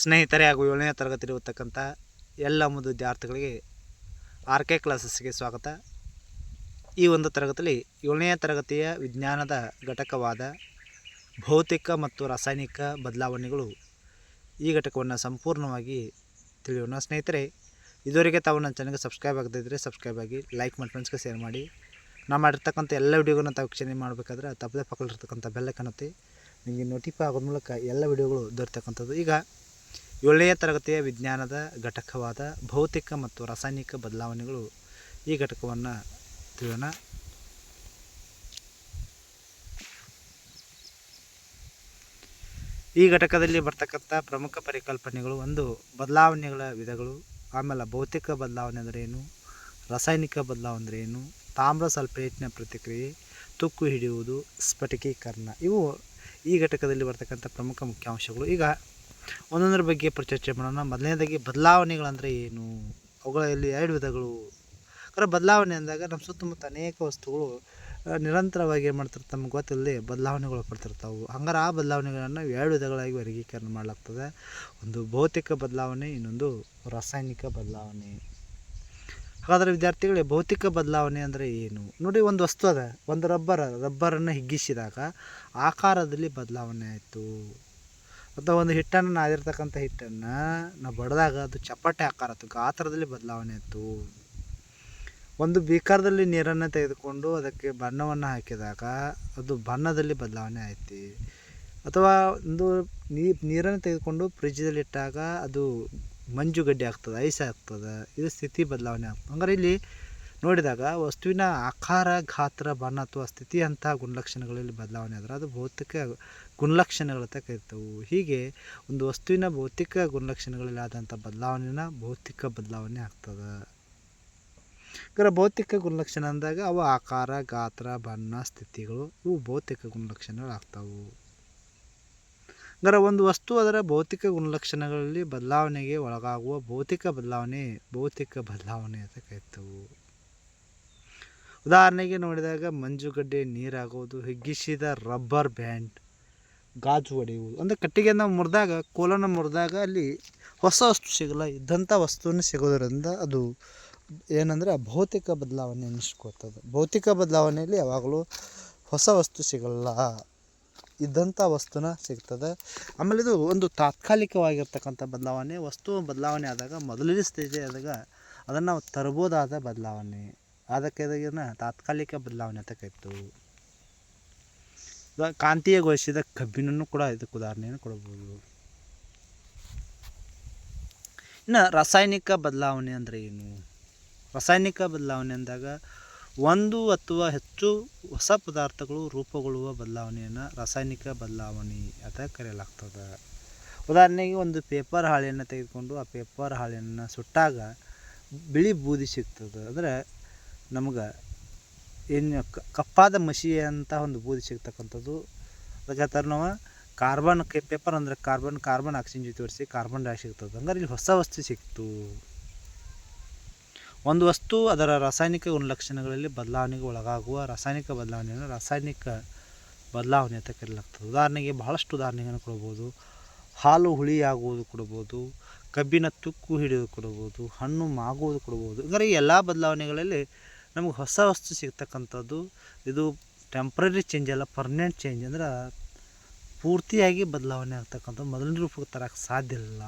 ಸ್ನೇಹಿತರೆ ಹಾಗೂ ಏಳನೇ ತರಗತಿಲಿರತಕ್ಕಂಥ ಎಲ್ಲ ಒಂದು ವಿದ್ಯಾರ್ಥಿಗಳಿಗೆ ಆರ್ ಕೆ ಕ್ಲಾಸಸ್ಗೆ ಸ್ವಾಗತ. ಈ ಒಂದು ತರಗತಿಯಲ್ಲಿ ಏಳನೇ ತರಗತಿಯ ವಿಜ್ಞಾನದ ಘಟಕವಾದ ಭೌತಿಕ ಮತ್ತು ರಾಸಾಯನಿಕ ಬದಲಾವಣೆಗಳು ಈ ಘಟಕವನ್ನು ಸಂಪೂರ್ಣವಾಗಿ ತಿಳಿಯೋಣ. ಸ್ನೇಹಿತರೆ, ಇದುವರೆಗೆ ತಾವು ನನ್ನ ಚಾನಲ್ಗೆ ಸಬ್ಸ್ಕ್ರೈಬ್ ಆಗದಿದ್ದರೆ ಸಬ್ಸ್ಕ್ರೈಬ್ ಆಗಿ ಲೈಕ್ ಮಾಡಿ ಫ್ರೆಂಡ್ಸ್ಗೆ ಶೇರ್ ಮಾಡಿ. ನಾ ಮಾಡಿರ್ತಕ್ಕಂಥ ಎಲ್ಲ ವಿಡಿಯೋಗಳನ್ನ ತಾವು ವೀಕ್ಷಣೆ ಮಾಡಬೇಕಾದ್ರೆ ತಪ್ಪದೆ ಪಕ್ಕದಲ್ಲಿರ್ತಕ್ಕಂಥ ಕಾಣುತ್ತೆ ನಿಮಗೆ ನೋಟಿಫೈ ಆಗೋದ ಮೂಲಕ ಎಲ್ಲ ವಿಡಿಯೋಗಳು ದೊರೆತಕ್ಕಂಥದ್ದು. ಈಗ ಏಳನೆಯ ತರಗತಿಯ ವಿಜ್ಞಾನದ ಘಟಕವಾದ ಭೌತಿಕ ಮತ್ತು ರಾಸಾಯನಿಕ ಬದಲಾವಣೆಗಳು ಈ ಘಟಕವನ್ನು ತಿಳಿಯೋಣ. ಈ ಘಟಕದಲ್ಲಿ ಬರ್ತಕ್ಕಂಥ ಪ್ರಮುಖ ಪರಿಕಲ್ಪನೆಗಳು ಒಂದು, ಬದಲಾವಣೆಗಳ ವಿಧಗಳು, ಆಮೇಲೆ ಭೌತಿಕ ಬದಲಾವಣೆ ಅಂದರೆ ಏನು, ರಾಸಾಯನಿಕ ಬದಲಾವಣೆ ಅಂದರೆ ಏನು, ತಾಮ್ರ ಸಲ್ಫೇಟ್ನ ಪ್ರತಿಕ್ರಿಯೆ, ತುಕ್ಕು ಹಿಡಿಯುವುದು, ಸ್ಫಟಿಕೀಕರಣ, ಇವು ಈ ಘಟಕದಲ್ಲಿ ಬರ್ತಕ್ಕಂಥ ಪ್ರಮುಖ ಮುಖ್ಯಾಂಶಗಳು. ಈಗ ಒಂದೊಂದರ ಬಗ್ಗೆ ಚರ್ಚೆ ಮಾಡೋಣ. ಮೊದಲನೇದಾಗಿ ಬದಲಾವಣೆಗಳಂದರೆ ಏನು? ಅವುಗಳಲ್ಲಿ ಎರಡು ವಿಧಗಳು. ಅಂದರೆ ಬದಲಾವಣೆ ಅಂದಾಗ ನಮ್ಮ ಸುತ್ತಮುತ್ತ ಅನೇಕ ವಸ್ತುಗಳು ನಿರಂತರವಾಗಿ ಏನು ಮಾಡ್ತಿರ್ತಾರೆ ನಮ್ಗೆ ಗೊತ್ತಿಲ್ಲದೆ ಬದಲಾವಣೆಗಳು ಪಡ್ತಿರ್ತಾವೆ ಹಂಗಾರೆ ಆ ಬದಲಾವಣೆಗಳನ್ನು ಎರಡು ವಿಧಗಳಾಗಿ ವರ್ಗೀಕರಣ ಮಾಡಲಾಗ್ತದೆ. ಒಂದು ಭೌತಿಕ ಬದಲಾವಣೆ, ಇನ್ನೊಂದು ರಾಸಾಯನಿಕ ಬದಲಾವಣೆ. ಹಾಗಾದರೆ ವಿದ್ಯಾರ್ಥಿಗಳೇ, ಭೌತಿಕ ಬದಲಾವಣೆ ಅಂದರೆ ಏನು? ನೋಡಿ, ಒಂದು ವಸ್ತು ಅದ, ಒಂದು ರಬ್ಬರ್, ರಬ್ಬರನ್ನು ಹಿಗ್ಗಿಸಿದಾಗ ಆಕಾರದಲ್ಲಿ ಬದಲಾವಣೆ ಆಯಿತು. ಅಥವಾ ಒಂದು ಹಿಟ್ಟನ್ನು ನಾದಿರ್ತಕ್ಕಂಥ ಹಿಟ್ಟನ್ನು ನಾವು ಬಡಿದಾಗ ಅದು ಚಪ್ಪಟೆ ಆಕಾರ ಆಯ್ತು ಗಾತ್ರದಲ್ಲಿ ಬದಲಾವಣೆ ಆಯಿತು. ಒಂದು ಬೀಕರ್ದಲ್ಲಿ ನೀರನ್ನು ತೆಗೆದುಕೊಂಡು ಅದಕ್ಕೆ ಬಣ್ಣವನ್ನು ಹಾಕಿದಾಗ ಅದು ಬಣ್ಣದಲ್ಲಿ ಬದಲಾವಣೆ ಆಯ್ತಿ. ಅಥವಾ ಒಂದು ನೀರನ್ನು ತೆಗೆದುಕೊಂಡು ಫ್ರಿಜ್ಜಲ್ಲಿ ಇಟ್ಟಾಗ ಅದು ಮಂಜುಗಡ್ಡೆ ಆಗ್ತದೆ, ಐಸ್ ಆಗ್ತದೆ, ಇದು ಸ್ಥಿತಿ ಬದಲಾವಣೆ ಆಗ್ತದೆ. ಹಂಗಾರೆ ಇಲ್ಲಿ ನೋಡಿದಾಗ ವಸ್ತುವಿನ ಆಕಾರ, ಗಾತ್ರ, ಬಣ್ಣ ಅಥವಾ ಸ್ಥಿತಿ ಅಂತಹ ಗುಣಲಕ್ಷಣಗಳಲ್ಲಿ ಬದಲಾವಣೆ ಆದರೆ ಅದು ಭೌತಿಕ ಗುಣಲಕ್ಷಣಗಳಂತ ಕರಿತವು ಹೀಗೆ ಒಂದು ವಸ್ತುವಿನ ಭೌತಿಕ ಗುಣಲಕ್ಷಣಗಳಲ್ಲಿ ಆದಂಥ ಬದಲಾವಣೆನ ಭೌತಿಕ ಬದಲಾವಣೆ ಆಗ್ತದೆ. ಇದರ ಭೌತಿಕ ಗುಣಲಕ್ಷಣ ಅಂದಾಗ ಅವು ಆಕಾರ, ಗಾತ್ರ, ಬಣ್ಣ, ಸ್ಥಿತಿಗಳು, ಇವು ಭೌತಿಕ ಗುಣಲಕ್ಷಣಗಳು ಆಗ್ತಾವು. ಅಂದರೆ ಒಂದು ವಸ್ತು ಅದರ ಭೌತಿಕ ಗುಣಲಕ್ಷಣಗಳಲ್ಲಿ ಬದಲಾವಣೆಗೆ ಒಳಗಾಗುವ ಭೌತಿಕ ಬದಲಾವಣೆ ಭೌತಿಕ ಬದಲಾವಣೆ ಅಂತ ಕರಿತವು ಉದಾಹರಣೆಗೆ ನೋಡಿದಾಗ ಮಂಜುಗಡ್ಡೆ ನೀರಾಗೋದು ಹಿಗ್ಗಿಸಿದ ರಬ್ಬರ್ ಬ್ಯಾಂಡ್ ಗಾಜು ಹೊಡೆಯುವುದು. ಅಂದರೆ ಕಟ್ಟಿಗೆಯನ್ನು ಮುರಿದಾಗ ಕೋಲನ್ನು ಮುರಿದಾಗ ಅಲ್ಲಿ ಹೊಸ ವಸ್ತು ಸಿಗಲ್ಲ. ಇದ್ದಂಥ ವಸ್ತುವನ್ನು ಸಿಗೋದರಿಂದ ಅದು ಏನಂದರೆ ಭೌತಿಕ ಬದಲಾವಣೆ ಅನ್ನಿಸ್ಕೋತದೆ ಭೌತಿಕ ಬದಲಾವಣೆಯಲ್ಲಿ ಯಾವಾಗಲೂ ಹೊಸ ವಸ್ತು ಸಿಗಲ್ಲ. ಇದ್ದಂಥ ವಸ್ತುನ ಸಿಗ್ತದೆ. ಆಮೇಲೆ ಇದು ಒಂದು ತಾತ್ಕಾಲಿಕವಾಗಿರ್ತಕ್ಕಂಥ ಬದಲಾವಣೆ. ವಸ್ತು ಬದಲಾವಣೆ ಆದಾಗ, ಮೊದಲನೇ ಸ್ಥಿತಿ ಆದಾಗ ಅದನ್ನು ನಾವು ತರ್ಬೋದಾದ ಬದಲಾವಣೆ. ಅದಕ್ಕೆ ಇದನ್ನು ತಾತ್ಕಾಲಿಕ ಬದಲಾವಣೆ ಅಂತ ಕರಿತು ಇವಾಗ ಕಾಂತೀಯಗೊಳಿಸಿದ ಕಬ್ಬಿನನ್ನು ಕೂಡ ಇದಕ್ಕೆ ಉದಾಹರಣೆಯನ್ನು ಕೊಡಬಹುದು. ಇನ್ನು ರಾಸಾಯನಿಕ ಬದಲಾವಣೆ ಅಂದರೆ ಏನು? ರಾಸಾಯನಿಕ ಬದಲಾವಣೆ ಅಂದಾಗ ಒಂದು ಅಥವಾ ಹೆಚ್ಚು ಹೊಸ ಪದಾರ್ಥಗಳು ರೂಪುಗೊಳ್ಳುವ ಬದಲಾವಣೆಯನ್ನು ರಾಸಾಯನಿಕ ಬದಲಾವಣೆ ಅಂತ ಕರೆಯಲಾಗ್ತದೆ. ಉದಾಹರಣೆಗೆ ಒಂದು ಪೇಪರ್ ಹಾಳೆಯನ್ನು ತೆಗೆದುಕೊಂಡು ಆ ಪೇಪರ್ ಹಾಳೆಯನ್ನು ಸುಟ್ಟಾಗ ಬಿಳಿ ಬೂದಿ ಸಿಗ್ತದೆ. ಅಂದರೆ ನಮ್ಗೆ ಏನು ಕ- ಕಪ್ಪಾದ ಮಸಿ ಅಂತ ಒಂದು ಬೂದಿ ಸಿಗ್ತಕ್ಕಂಥದ್ದು. ಅದಕ್ಕೆ ನಾವು ಕಾರ್ಬನ್ ಪೇಪರ್ ಅಂದರೆ ಕಾರ್ಬನ್ ಕಾರ್ಬನ್ ಆಕ್ಸಿಜನ್ ಜೊತೆ ಒರೆಸಿ ಕಾರ್ಬನ್ ಡೈ ಸಿಗ್ತದೆ ಹಂಗಾರೆ ಇಲ್ಲಿ ಹೊಸ ವಸ್ತು ಸಿಕ್ತು. ಒಂದು ವಸ್ತು ಅದರ ರಾಸಾಯನಿಕ ಗುಣಲಕ್ಷಣಗಳಲ್ಲಿ ಬದಲಾವಣೆಗೆ ಒಳಗಾಗುವ ರಾಸಾಯನಿಕ ಬದಲಾವಣೆಯನ್ನು ರಾಸಾಯನಿಕ ಬದಲಾವಣೆ ಅಂತ ಕರೆಯಲಾಗ್ತದೆ ಉದಾಹರಣೆಗೆ ಬಹಳಷ್ಟು ಉದಾಹರಣೆಗಳನ್ನು ಕೊಡ್ಬೋದು. ಹಾಲು ಹುಳಿಯಾಗುವುದು ಕೊಡ್ಬೋದು. ಕಬ್ಬಿನ ತುಕ್ಕು ಹಿಡಿದು ಕೊಡ್ಬೋದು. ಹಣ್ಣು ಮಾಗುವುದು ಕೊಡ್ಬೋದು. ಹಂಗಾರೆ ಈ ಎಲ್ಲ ಬದಲಾವಣೆಗಳಲ್ಲಿ ನಮಗೆ ಹೊಸ ವಸ್ತು ಸಿಗ್ತಕ್ಕಂಥದ್ದು. ಇದು ಟೆಂಪ್ರರಿ ಚೇಂಜ್ ಅಲ್ಲ ಪರ್ಮನೆಂಟ್ ಚೇಂಜ್ ಅಂದ್ರೆ ಪೂರ್ತಿಯಾಗಿ ಬದಲಾವಣೆ ಆಗ್ತಕ್ಕಂಥ ಮೊದಲಿನ ರೂಪಕ್ಕೆ ತರಕ್ಕೆ ಸಾಧ್ಯ ಇಲ್ಲ.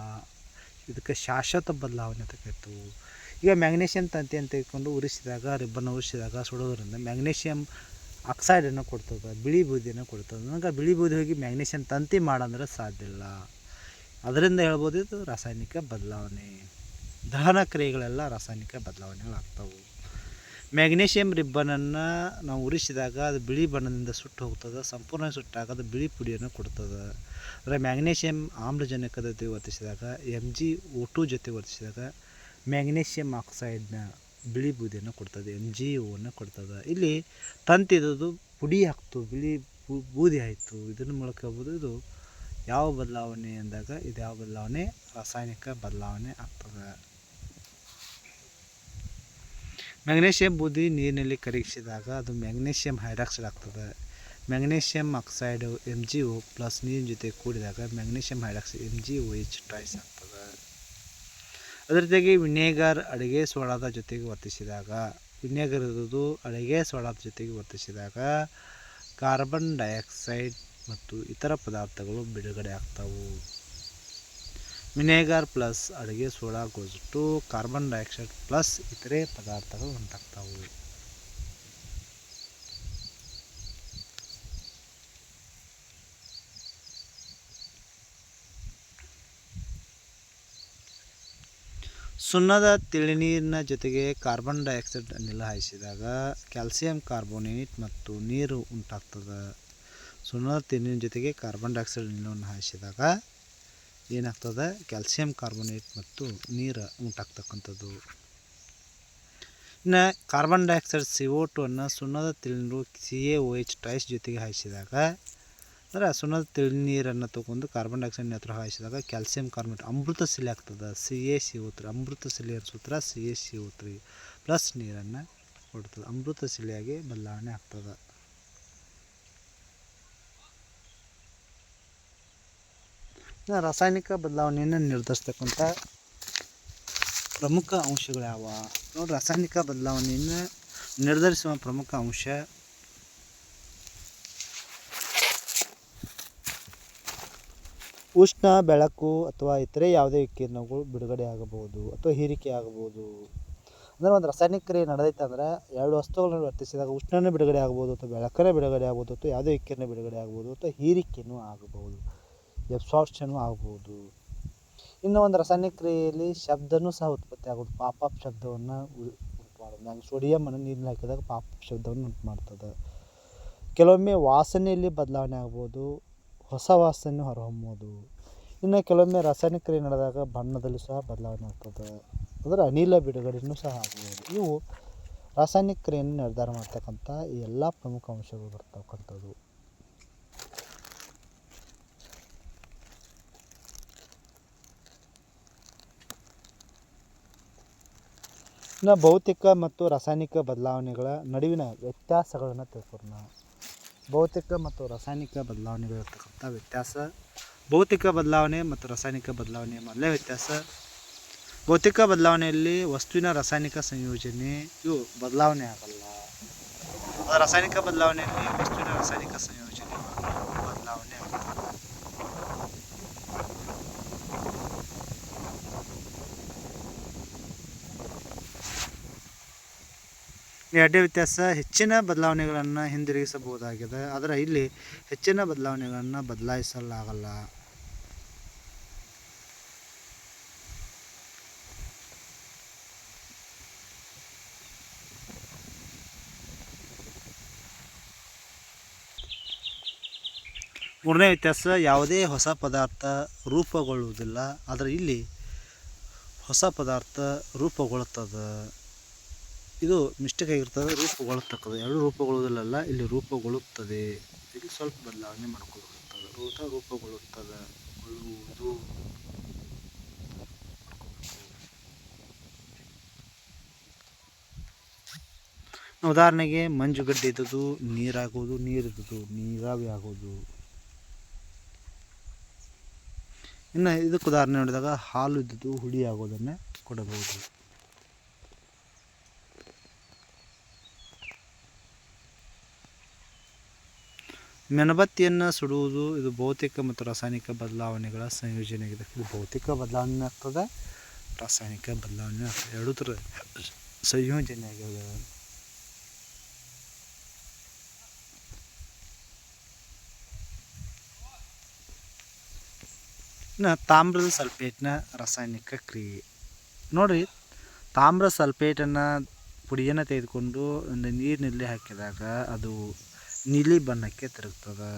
ಇದಕ್ಕೆ ಶಾಶ್ವತ ಬದಲಾವಣೆ ಕರಿತೀವಿ ಈಗ ಮ್ಯಾಗ್ನೇಷಿಯಂ ತಂತಿ ಅಂತ ತೆಗೆದುಕೊಂಡು ಉರಿಸಿದಾಗ ರಿಬ್ಬನ್ ಉರಿಸಿದಾಗ, ಸುಡೋದ್ರಿಂದ ಮ್ಯಾಗ್ನೇಷಿಯಂ ಆಕ್ಸೈಡನ್ನು ಕೊಡ್ತದೆ, ಬಿಳಿ ಬೂದಿಯನ್ನು ಕೊಡ್ತದೆ. ನನಗೆ ಬಿಳಿ ಬೂದಿ ಹೋಗಿ ಮ್ಯಾಗ್ನೇಷಿಯಂ ತಂತಿ ಮಾಡಂದ್ರೆ ಸಾಧ್ಯ ಇಲ್ಲ. ಅದರಿಂದ ಹೇಳ್ಬೋದು ಇದು ರಾಸಾಯನಿಕ ಬದಲಾವಣೆ. ದಹನ ಕ್ರಿಯೆಗಳೆಲ್ಲ ರಾಸಾಯನಿಕ ಬದಲಾವಣೆಗಳಾಗ್ತವೆ. ಮ್ಯಾಗ್ನೇಷಿಯಂ ರಿಬ್ಬನನ್ನು ನಾವು ಉರಿಸಿದಾಗ ಅದು ಬಿಳಿ ಬಣ್ಣದಿಂದ ಸುಟ್ಟು ಹೋಗ್ತದೆ, ಸಂಪೂರ್ಣ ಸುಟ್ಟಾಗ ಅದು ಬಿಳಿ ಪುಡಿಯನ್ನು ಕೊಡ್ತದೆ. ಅಂದರೆ ಮ್ಯಾಗ್ನೇಷಿಯಂ ಆಮ್ಲಜನಕದ ಜೊತೆ ವರ್ತಿಸಿದಾಗ ಎಂ ಜಿ ಓ ಟು ಜೊತೆ ವರ್ತಿಸಿದಾಗ ಮ್ಯಾಗ್ನೇಷಿಯಂ ಆಕ್ಸೈಡ್ನ ಬಿಳಿ ಬೂದಿಯನ್ನು ಕೊಡ್ತದೆ ಎಂ ಜಿ ಓವನ್ನು ಕೊಡ್ತದೆ. ಇಲ್ಲಿ ತಂತಿದ್ದು ಪುಡಿ ಹಾಕ್ತು, ಬಿಳಿ ಬೂದಿ ಆಯಿತು. ಇದನ್ನು ಮೂಲಕ ಇದು ಯಾವ ಬದಲಾವಣೆ ಅಂದಾಗ ಇದು ಯಾವ ಬದಲಾವಣೆ? ರಾಸಾಯನಿಕ ಬದಲಾವಣೆ ಆಗ್ತದೆ. ಮ್ಯಾಗ್ನೇಷಿಯಂ ಬೂದಿ ನೀರಿನಲ್ಲಿ ಕರಗಿಸಿದಾಗ ಅದು ಮ್ಯಾಗ್ನೇಷಿಯಂ ಹೈಡ್ರಾಕ್ಸೈಡ್ ಆಗ್ತದೆ. Magnesium oxide M G O plus ನೀರಿನ ಜೊತೆ ಕೂಡಿದಾಗ magnesium hydroxide M G O H twice ಆಗ್ತದೆ. ಅದರ ಜೊತೆಗೆ ವಿನೇಗರ್ ಅಡುಗೆ ಸೋಡಾದ ಜೊತೆಗೆ ವರ್ತಿಸಿದಾಗ, ವಿನೇಗರ್ ಇರೋದು ಅಡುಗೆ ಸೋಡಾದ ಜೊತೆಗೆ ವರ್ತಿಸಿದಾಗ ಕಾರ್ಬನ್ ಡೈಆಕ್ಸೈಡ್ ಮತ್ತು ಇತರ ಪದಾರ್ಥಗಳು ಬಿಡುಗಡೆ ಆಗ್ತವು. ವಿನೇಗರ್ ಪ್ಲಸ್ ಅಡುಗೆ soda to carbon dioxide plus ಇತರೆ ಪದಾರ್ಥಗಳು ಉಂಟಾಗ್ತಾವೆ. ಸುಣ್ಣದ ತಿಳಿನೀರಿನ ಜೊತೆಗೆ ಕಾರ್ಬನ್ ಡೈಆಕ್ಸೈಡ್ ಅನಿಲ ಹಾಯಿಸಿದಾಗ ಕ್ಯಾಲ್ಸಿಯಂ ಕಾರ್ಬೋನೇಟ್ ಮತ್ತು ನೀರು ಉಂಟಾಗ್ತದೆ. ಸುಣ್ಣದ ತಿಳಿನೀರಿನ ಜೊತೆಗೆ ಕಾರ್ಬನ್ ಡೈಆಕ್ಸೈಡ್ ಅನಿಲವನ್ನು ಹಾಯಿಸಿದಾಗ ಏನಾಗ್ತದೆ? ಕ್ಯಾಲ್ಸಿಯಂ ಕಾರ್ಬೋನೇಟ್ ಮತ್ತು ನೀರು ಉಂಟಾಗ್ತಕ್ಕಂಥದ್ದು. ಇನ್ನು carbon dioxide C O two ಅನ್ನು ಸುಣ್ಣದ ತಿಳಿನೀರು C A O H twice ಜೊತೆಗೆ ಹಾಯಿಸಿದಾಗ, ಅಂದರೆ ಸುಣ್ಣದ ತಿಳಿನೀರನ್ನು ತಗೊಂಡು ಕಾರ್ಬನ್ ಡೈಆಕ್ಸೈಡ್ನ ಹತ್ರ ಹಾಯಿಸಿದಾಗ ಕ್ಯಾಲ್ಸಿಯಂ ಕಾರ್ಬೋನೇಟ್ ಅಮೃತ ಸಿಲೆ ಆಗ್ತದೆ. C A C O three ಅಮೃತ ಶಿಲೆಯ ಸೂತ್ರ C A C O three plus ನೀರನ್ನು ಕೊಡ್ತದೆ. ಅಮೃತ ಶಿಲೆಯಾಗಿ ಬದಲಾವಣೆ ಆಗ್ತದೆ. ರಾಸಾಯನಿಕ ಬದಲಾವಣೆಯನ್ನು ನಿರ್ಧರಿಸ್ತಕ್ಕಂಥ ಪ್ರಮುಖ ಅಂಶಗಳು ಯಾವ? ನೋಡಿ ರಾಸಾಯನಿಕ ಬದಲಾವಣೆಯನ್ನು ನಿರ್ಧರಿಸುವ ಪ್ರಮುಖ ಅಂಶ. ಉಷ್ಣ, ಬೆಳಕು ಅಥವಾ ಇತರೆ ಯಾವುದೇ ಕಿರಣಗಳು ಬಿಡುಗಡೆ ಆಗಬಹುದು ಅಥವಾ ಹೀರಿಕೆ ಆಗಬಹುದು. ಅಂದರೆ ಒಂದು ರಾಸಾಯನಿಕ ಕ್ರಿಯೆ ನಡೆದೈತೆ ಅಂದರೆ ಎರಡು ವಸ್ತುಗಳನ್ನು ವರ್ತಿಸಿದಾಗ ಉಷ್ಣನೇ ಬಿಡುಗಡೆ ಆಗ್ಬೋದು ಅಥವಾ ಬೆಳಕನ್ನೇ ಬಿಡುಗಡೆ ಆಗ್ಬೋದು ಅಥವಾ ಯಾವುದೇ ವಿಕಿರಣ ಬಿಡುಗಡೆ ಆಗ್ಬೋದು ಅಥವಾ ಹೀರಿಕೆಯೂ ಆಗಬಹುದು. ಎಬ್ಸಾರ್ಪ್ಷನು ಆಗ್ಬೋದು. ಇನ್ನು ಒಂದು ರಾಸಾಯನಿಕ ಕ್ರಿಯೆಯಲ್ಲಿ ಶಬ್ದನೂ ಸಹ ಉತ್ಪತ್ತಿ ಆಗೋದು. ಪಾಪಪ್ ಶಬ್ದವನ್ನು ಉಂಟು ಮಾಡೋದು ಹಂಗೆ ಸೋಡಿಯಮನ್ನು ನೀರಿನಲ್ಲಿ ಹಾಕಿದಾಗ ಪಾಪಪ್ ಶಬ್ದವನ್ನು ಉಂಟು ಮಾಡ್ತದೆ ಕೆಲವೊಮ್ಮೆ ವಾಸನೆಯಲ್ಲಿ ಬದಲಾವಣೆ ಆಗ್ಬೋದು. ಹೊಸ ವಾಸನೆ ಹೊರಹೊಮ್ಮೋದು. ಇನ್ನು ಕೆಲವೊಮ್ಮೆ ರಾಸಾಯನಿಕ ಕ್ರಿಯೆ ನಡೆದಾಗ ಬಣ್ಣದಲ್ಲಿ ಸಹ ಬದಲಾವಣೆ ಆಗ್ತದೆ. ಅಂದರೆ ಅನಿಲ ಬಿಡುಗಡೆಯೂ ಸಹ ಆಗ್ಬೋದು. ಇವು ರಾಸಾಯನಿಕ ಕ್ರಿಯೆಯನ್ನು ನಿರ್ಧಾರ ಮಾಡ್ತಕ್ಕಂಥ ಈ ಎಲ್ಲ ಪ್ರಮುಖ ಅಂಶಗಳು ಬರ್ತಕ್ಕಂಥದ್ದು ಇನ್ನು ಭೌತಿಕ ಮತ್ತು ರಾಸಾಯನಿಕ ಬದಲಾವಣೆಗಳ ನಡುವಿನ ವ್ಯತ್ಯಾಸಗಳನ್ನು ತಿಳ್ಕೊಳ್ಳೋಣ ಭೌತಿಕ ಮತ್ತು ರಾಸಾಯನಿಕ ಬದಲಾವಣೆಗಳಿರ್ತಕ್ಕಂಥ ವ್ಯತ್ಯಾಸ, ಭೌತಿಕ ಬದಲಾವಣೆ ಮತ್ತು ರಾಸಾಯನಿಕ ಬದಲಾವಣೆ ಮೊದಲೇ ವ್ಯತ್ಯಾಸ. ಭೌತಿಕ ಬದಲಾವಣೆಯಲ್ಲಿ ವಸ್ತುವಿನ ರಾಸಾಯನಿಕ ಸಂಯೋಜನೆ, ಇವು ಬದಲಾವಣೆ ಆಗಲ್ಲ. ರಾಸಾಯನಿಕ ಬದಲಾವಣೆಯಲ್ಲಿ ವಸ್ತುವಿನ ರಾಸಾಯನಿಕ ಸಂಯೋಜನೆ ಬದಲಾವಣೆ ಆಗ್ತದೆ ಎರಡನೇ ವ್ಯತ್ಯಾಸ ಹೆಚ್ಚಿನ ಬದಲಾವಣೆಗಳನ್ನು ಹಿಂದಿರುಗಿಸಬಹುದಾಗಿದೆ. ಆದರೆ ಇಲ್ಲಿ ಹೆಚ್ಚಿನ ಬದಲಾವಣೆಗಳನ್ನು ಬದಲಾಯಿಸಲಾಗಲ್ಲ. ಮೂರನೇ ವ್ಯತ್ಯಾಸ, ಯಾವುದೇ ಹೊಸ ಪದಾರ್ಥ ರೂಪುಗೊಳ್ಳುವುದಿಲ್ಲ. ಆದರೆ ಇಲ್ಲಿ ಹೊಸ ಪದಾರ್ಥ ರೂಪುಗೊಳ್ಳುತ್ತದೆ. ಇದು ಮಿಸ್ಟೇಕ್ ಆಗಿರ್ತದೆ ರೂಪುಗೊಳ್ಳತಕ್ಕದ್ದು ಎರಡು ರೂಪುಗೊಳ್ಳುವುದಿಲ್ಲ ಇಲ್ಲಿ ರೂಪುಗೊಳ್ಳುತ್ತದೆ ಇಲ್ಲಿ ಸ್ವಲ್ಪ ಬದಲಾವಣೆ ಮಾಡ್ಕೊಳ್ಳುತ್ತದೆ ರೂಪ ರೂಪುಗೊಳ್ಳುತ್ತದೆ ಕೊಳ್ಳುವುದು ಉದಾಹರಣೆಗೆ ಮಂಜುಗಡ್ಡೆ ಇದ್ದದ್ದು ನೀರಾಗೋದು ನೀರಿದ್ದದ್ದು ನೀರಾವಿ ಆಗೋದು ಇನ್ನು ಇದಕ್ಕೆ ಉದಾಹರಣೆ ನೋಡಿದಾಗ ಹಾಲು ಇದ್ದದ್ದು ಹುಳಿ ಆಗೋದನ್ನು ಕೊಡಬಹುದು. ಮೆಣಬತ್ತಿಯನ್ನು ಸುಡುವುದು ಇದು ಭೌತಿಕ ಮತ್ತು ರಾಸಾಯನಿಕ ಬದಲಾವಣೆಗಳ ಸಂಯೋಜನೆಯಾಗಿದೆ. ಇದು ಭೌತಿಕ ಬದಲಾವಣೆ ಆಗ್ತದೆ, ರಾಸಾಯನಿಕ ಬದಲಾವಣೆ ಆಗ್ತದೆ. ಎರಡೂ ಥರ ಸಂಯೋಜನೆ ಆಗಿದೆ ಇನ್ನು ತಾಮ್ರದ ಸಲ್ಫೇಟ್ನ ರಾಸಾಯನಿಕ ಕ್ರಿಯೆ. ನೋಡಿರಿ ತಾಮ್ರ ಸಲ್ಫೇಟನ್ನು ಪುಡಿಯನ್ನು ತೆಗೆದುಕೊಂಡು ಒಂದು ನೀರಿನಲ್ಲಿ ಹಾಕಿದಾಗ ಅದು ನೀಲಿ ಬಣ್ಣಕ್ಕೆ ತಿರುಗ್ತದೆ.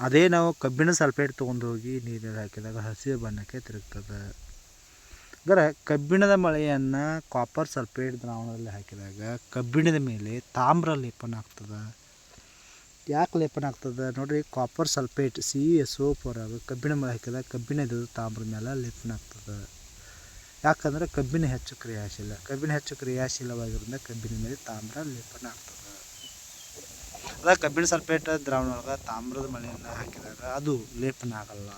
ಅದೇ ನಾವು ಕಬ್ಬಿಣ ಸಲ್ಫೇಟ್ ತೊಗೊಂಡು ಹೋಗಿ ನೀರಲ್ಲಿ ಹಾಕಿದಾಗ ಹಸಿರು ಬಣ್ಣಕ್ಕೆ ತಿರುಗ್ತದೆ. ಅಂದರೆ ಕಬ್ಬಿಣದ ಮಳೆಯನ್ನು ಕಾಪರ್ ಸಲ್ಫೇಟ್ ದ್ರಾವಣದಲ್ಲಿ ಹಾಕಿದಾಗ ಕಬ್ಬಿಣದ ಮೇಲೆ ತಾಮ್ರ ಲೇಪನ ಆಗ್ತದೆ. ಯಾಕೆ ಲೇಪನ ಆಗ್ತದೆ? ನೋಡಿರಿ copper sulphate C S O ಅದು ಕಬ್ಬಿಣ ಮಳೆ ಹಾಕಿದಾಗ ಕಬ್ಬಿಣದ ತಾಮ್ರ ಮೇಲೆ ಲೇಪನ ಆಗ್ತದೆ. ಯಾಕಂದರೆ ಕಬ್ಬಿಣ ಹೆಚ್ಚು ಕ್ರಿಯಾಶೀಲ. ಕಬ್ಬಿಣ ಹೆಚ್ಚು ಕ್ರಿಯಾಶೀಲವಾಗಿರೋದ್ರಿಂದ ಕಬ್ಬಿಣ ಮೇಲೆ ತಾಮ್ರ ಲೇಪನ ಆಗ್ತದೆ. ಕಬ್ಬಿಣ ಸಲ್ಫೇಟ್ ದ್ರಾವಣ ಒಳಗೆ ತಾಮ್ರದ ಮಳೆಯನ್ನು ಹಾಕಿದಾಗ ಅದು ಲೇಪನ ಆಗಲ್ಲ.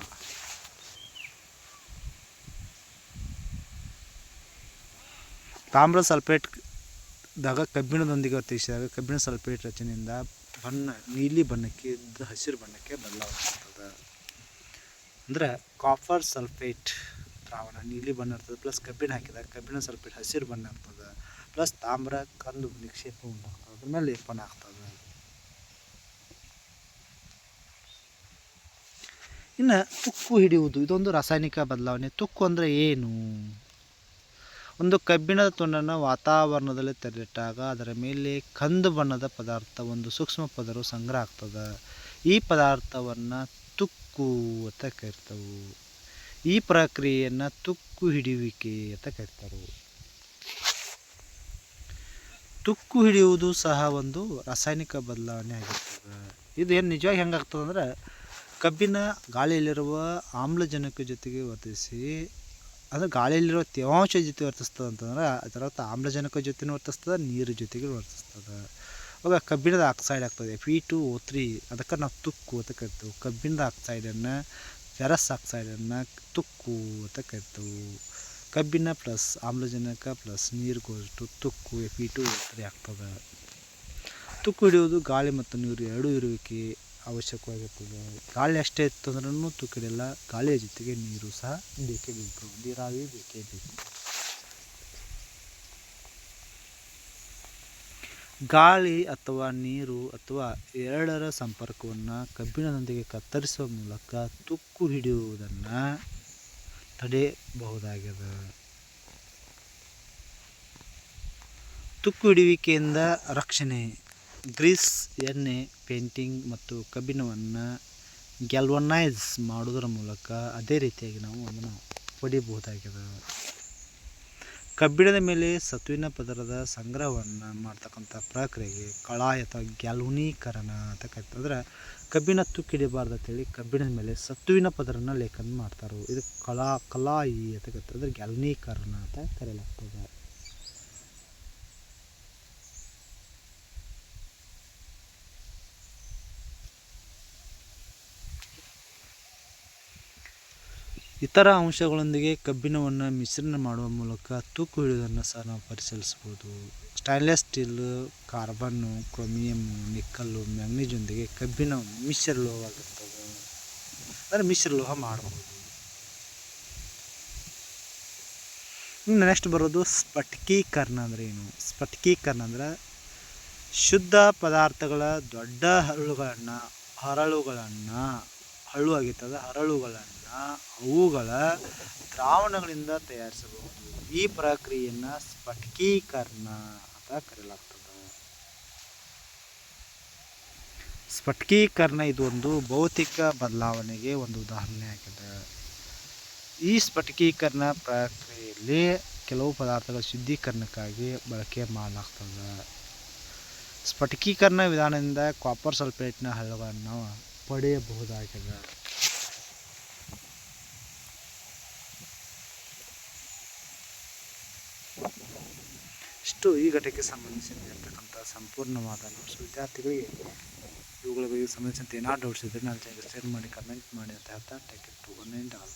ತಾಮ್ರ ಸಲ್ಫೇಟ್ದಾಗ ಕಬ್ಬಿಣದೊಂದಿಗೆ ವರ್ತಿಸಿದಾಗ ಕಬ್ಬಿಣ ಸಲ್ಫೇಟ್ ರಚನೆಯಿಂದ ಬಣ್ಣ, ನೀಲಿ ಬಣ್ಣಕ್ಕೆ ಹಸಿರು ಬಣ್ಣಕ್ಕೆ ಬದಲಾವಣೆ ಅಂದರೆ ಕಾಪರ್ ಸಲ್ಫೇಟ್ ದ್ರಾವಣ ನೀಲಿ ಬಣ್ಣ ಇರ್ತದೆ ಪ್ಲಸ್ ಕಬ್ಬಿಣ ಹಾಕಿದಾಗ ಕಬ್ಬಿಣ ಸಲ್ಫೇಟ್ ಹಸಿರು ಬಣ್ಣ ಇರ್ತದೆ ಪ್ಲಸ್ ತಾಮ್ರ ಕಂದು ನಿಕ್ಷೇಪ ಉಂಟಾಗ್ತದೆ, ಅದ್ರ ಮೇಲೆ ಲೇಪನ ಆಗ್ತದೆ. ಇನ್ನು ತುಕ್ಕು ಹಿಡಿಯುವುದು, ಇದೊಂದು ರಾಸಾಯನಿಕ ಬದಲಾವಣೆ. ತುಕ್ಕು ಅಂದರೆ ಏನು? ಒಂದು ಕಬ್ಬಿಣದ ತುಂಡನ್ನು ವಾತಾವರಣದಲ್ಲಿ ತೆರೆದಿಟ್ಟಾಗ ಅದರ ಮೇಲೆ ಕಂದು ಬಣ್ಣದ ಪದಾರ್ಥ, ಒಂದು ಸೂಕ್ಷ್ಮ ಪದರು ಸಂಗ್ರಹ ಆಗ್ತದೆ. ಈ ಪದಾರ್ಥವನ್ನು ತುಕ್ಕು ಅಂತ ಕರಿತವು. ಈ ಪ್ರಕ್ರಿಯೆಯನ್ನು ತುಕ್ಕು ಹಿಡಿಯುವಿಕೆ ಅಂತ ಕರಿತಾರೆ. ತುಕ್ಕು ಹಿಡಿಯುವುದು ಸಹ ಒಂದು ರಾಸಾಯನಿಕ ಬದಲಾವಣೆ ಆಗಿರ್ತದೆ. ಇದು ಏನು ನಿಜವಾಗಿ ಹೆಂಗಾಗ್ತದೆ ಅಂದ್ರೆ ಕಬ್ಬಿನ ಗಾಳಿಯಲ್ಲಿರುವ ಆಮ್ಲಜನಕ ಜೊತೆಗೆ ವರ್ತಿಸಿ ಅಂದರೆ ಗಾಳಿಯಲ್ಲಿರುವ ತೇವಾಂಶ ಜೊತೆ ವರ್ತಿಸ್ತದೆ ಅಂತಂದ್ರೆ ಅದರ ಅರ್ಥ ಆಮ್ಲಜನಕ ಜೊತೆನೂ ವರ್ತಿಸ್ತದೆ, ನೀರು ಜೊತೆಗೆ ವರ್ತಿಸ್ತದೆ. ಅವಾಗ ಕಬ್ಬಿಣದ ಆಕ್ಸೈಡ್ ಆಗ್ತದೆ ಪಿ ಟು ಓ ತ್ರೀ ಅದಕ್ಕೆ ನಾವು ತುಕ್ಕು ಅಂತ ಕರಿತೇವೆ. ಕಬ್ಬಿಣದ ಆಕ್ಸೈಡನ್ನು ಫೆರಸ್ ಆಕ್ಸೈಡನ್ನು ತುಕ್ಕು ಅಂತ ಕರಿತೇವೆ. ಕಬ್ಬಿಣ ಪ್ಲಸ್ ಆಮ್ಲಜನಕ ಪ್ಲಸ್ ನೀರು ಕೊಟ್ಟು ತುಕ್ಕು ಪಿ ಟು ಓ ತ್ರೀ ಆಗ್ತದೆ. ತುಕ್ಕು ಹಿಡಿಯೋದು ಗಾಳಿ ಮತ್ತು ನೀರು ಎರಡೂ ಇರುವಿಕೆ. ಅವಶ್ಯಕವಾಗಿರ್ತದೆ. ಗಾಳಿ ಅಷ್ಟೇ ಇತ್ತು ಅಂದ್ರೂ ತುಕ್ಕು ಹಿಡಿಯಲ್ಲ ಗಾಳಿಯ ಜೊತೆಗೆ ನೀರು ಸಹ ಬೇಕೇ ಬೇಕು. ನೀರಾವಿ ಬೇಕೇ ಬೇಕು. ಗಾಳಿ ಅಥವಾ ನೀರು ಅಥವಾ ಎರಡರ ಸಂಪರ್ಕವನ್ನು ಕಬ್ಬಿಣದೊಂದಿಗೆ ಕತ್ತರಿಸುವ ಮೂಲಕ ತುಕ್ಕು ಹಿಡಿಯುವುದನ್ನು ತಡೆಯಬಹುದಾಗಿದೆ. ತುಕ್ಕು ಹಿಡಿಯುವಿಕೆಯಿಂದ ರಕ್ಷಣೆ. ಗ್ರೀಸ್ ಎಣ್ಣೆ, ಪೇಂಟಿಂಗ್ ಮತ್ತು ಕಬ್ಬಿಣವನ್ನು ಗ್ಯಾಲ್ವನೈಸ್ ಮಾಡೋದ್ರ ಮೂಲಕ ಅದೇ ರೀತಿಯಾಗಿ ನಾವು ಅದನ್ನು ಪಡಿಬಹುದಾಗಿದೆ ಕಬ್ಬಿಣದ ಮೇಲೆ ಸತುವಿನ ಪದರದ ಸಂಗ್ರಹವನ್ನು ಮಾಡ್ತಕ್ಕಂಥ ಪ್ರಕ್ರಿಯೆಗೆ ಕಳಾಯ ಅಥವಾ ಗ್ಯಾಲ್ವನೀಕರಣ ಅಂತ ಕರಿತಾರೆ. ಕಬ್ಬಿಣ ತುಕ್ಕಿಡಿಬಾರ್ದು ಅಂತೇಳಿ ಕಬ್ಬಿಣದ ಮೇಲೆ ಸತುವಿನ ಪದರನ ಲೇಖನ ಮಾಡ್ತಾರೆ. ಇದು ಕಲಾ, ಕಲಾಯಿ ಅಂತ ಕರಿತಾರೆ. ಗ್ಯಾಲ್ವನೀಕರಣ ಅಂತ ಕರೆಯಲಾಗ್ತದೆ. ಇತರ ಅಂಶಗಳೊಂದಿಗೆ ಕಬ್ಬಿಣವನ್ನು ಮಿಶ್ರಣ ಮಾಡುವ ಮೂಲಕ ತೂಕು ಹಿಡಿಯುವುದನ್ನು ಸಹ ನಾವು ಪರಿಶೀಲಿಸ್ಬೋದು stainless steel carbon chromium nickel ಮ್ಯಾಂಗ್ನೀಜೊಂದಿಗೆ ಕಬ್ಬಿಣ ಮಿಶ್ರ ಲೋಹವಾಗಿರ್ತದೆ ಅಂದರೆ ಮಿಶ್ರ ಲೋಹ ಮಾಡ್ಬೋದು ಇನ್ನು ನೆಕ್ಸ್ಟ್ ಬರೋದು ಸ್ಫಟಿಕೀಕರಣ ಅಂದರೆ ಏನು? ಸ್ಫಟಿಕೀಕರಣ ಅಂದ್ರೆ ಶುದ್ಧ ಪದಾರ್ಥಗಳ ದೊಡ್ಡ ಹರಳುಗಳನ್ನು ಹರಳುಗಳನ್ನು, ಹರಳು ಆಗಿರ್ತದೆ, ಹರಳುಗಳನ್ನು. ಅವುಗಳ ದ್ರಾವಣಗಳಿಂದ ತಯಾರಿಸಬಹುದು. ಈ ಪ್ರಕ್ರಿಯೆಯನ್ನು ಸ್ಫಟಿಕೀಕರಣ ಅಂತ ಕರೆಯಲಾಗ್ತದೆ. ಸ್ಫಟಿಕೀಕರಣ ಇದು ಒಂದು ಭೌತಿಕ ಬದಲಾವಣೆಗೆ ಒಂದು ಉದಾಹರಣೆ ಆಗಿದೆ. ಈ ಸ್ಫಟಿಕೀಕರಣ ಪ್ರಕ್ರಿಯೆಯಲ್ಲಿ ಕೆಲವು ಪದಾರ್ಥಗಳ ಶುದ್ಧೀಕರಣಕ್ಕಾಗಿ ಬಳಕೆ ಮಾಡಲಾಗ್ತದೆ. ಸ್ಫಟಿಕೀಕರಣ ವಿಧಾನದಿಂದ ಕಾಪರ್ ಸಲ್ಫೇಟ್ನ ಹಳ್ಳಗಳನ್ನು ಪಡೆಯಬಹುದಾಗಿದೆ. ಇಷ್ಟು ಈ ಘಟಕ್ಕೆ ಸಂಬಂಧಿಸಿರ್ತಕ್ಕಂಥ ಸಂಪೂರ್ಣವಾದ ನೋಟ್ಸ್ ವಿದ್ಯಾರ್ಥಿಗಳಿಗೆ ಇವುಗಳಿಗೆ ಸಂಬಂಧಿಸಿದಂತೆ ಏನಾದ್ರು ಡೌಟ್ಸ್ ಇದ್ದರೆ ಚಾನಲ್ ಶೇರ್ ಮಾಡಿ ಕಮೆಂಟ್ ಮಾಡಿ ಅಂತ ಹೇಳ್ತಾ take it to one and all